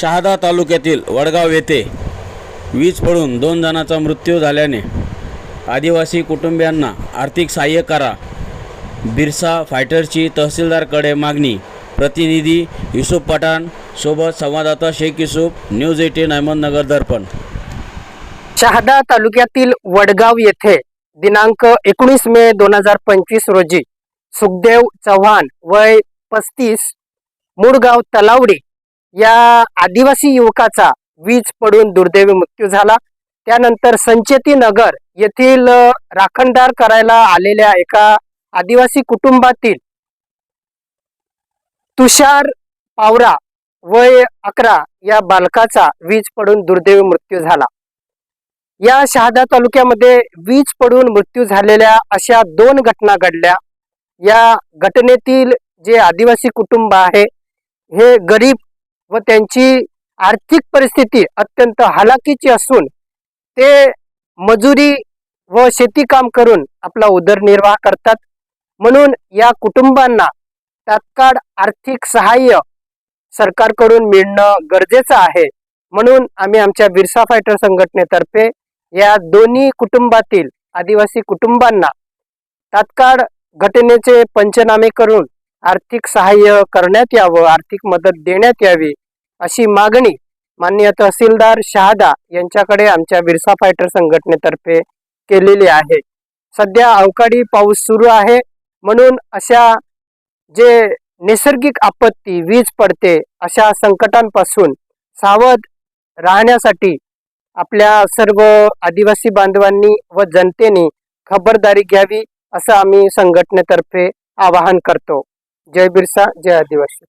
शहादा तालुक्यातील वडगाव येथे वीज पडून दोन जणांचा मृत्यू झाल्याने आदिवासी कुटुंबियांना आर्थिक सहाय्य करा. बिरसा फायटरची तहसीलदारकडे मागणी. प्रतिनिधी युसुफ पठाण सोबत संवाददाता शेख युसुफ न्यूज एटीन अहमदनगर दर्पण. शहादा तालुक्यातील वडगाव येथे दिनांक एकोणीस मे दोन हजार पंचवीस रोजी सुखदेव चव्हाण वय पस्तीस मूळगाव तलावडी या आदिवासी युवकाचा वीज पडून दुर्दैवी मृत्यू झाला. त्यानंतर संचेती नगर येथील राखणदार करायला आलेल्या एका आदिवासी कुटुंबातील तुषार पावरा वय अकरा या बालकाचा वीज पडून दुर्दैवी मृत्यू झाला. या शहादा तालुक्यामध्ये वीज पडून मृत्यू झालेल्या अशा दोन घटना घडल्या. या घटनेतील जे आदिवासी कुटुंब आहे हे गरीब व त्यांची आर्थिक परिस्थिती अत्यंत हालाकीची असून ते मजुरी व शेती काम करून आपला उदरनिर्वाह करतात. म्हणून या कुटुंबांना तात्काळ आर्थिक सहाय्य सरकारकडून मिळणं गरजेचं आहे. म्हणून आम्ही आमच्या बिरसा फायटर संघटनेतर्फे या दोन्ही कुटुंबातील आदिवासी कुटुंबांना तात्काळ घटनेचे पंचनामे करून आर्थिक सहाय्य करण्यात यावं आर्थिक मदत देण्यात यावी अशी मागणी मान्य तहसीलदार शहादा यांच्याकडे आमच्या बिरसा फायटर संघटनेतर्फे केलेली आहे. सध्या अवकाळी पाऊस सुरू आहे. म्हणून अशा जे नैसर्गिक आपत्ती वीज पडते अशा संकटांपासून सावध राहण्यासाठी आपल्या सर्व आदिवासी बांधवांनी व जनतेने खबरदारी घ्यावी असं आम्ही संघटनेतर्फे आवाहन करतो. जय बिरसा जय आदिवासी.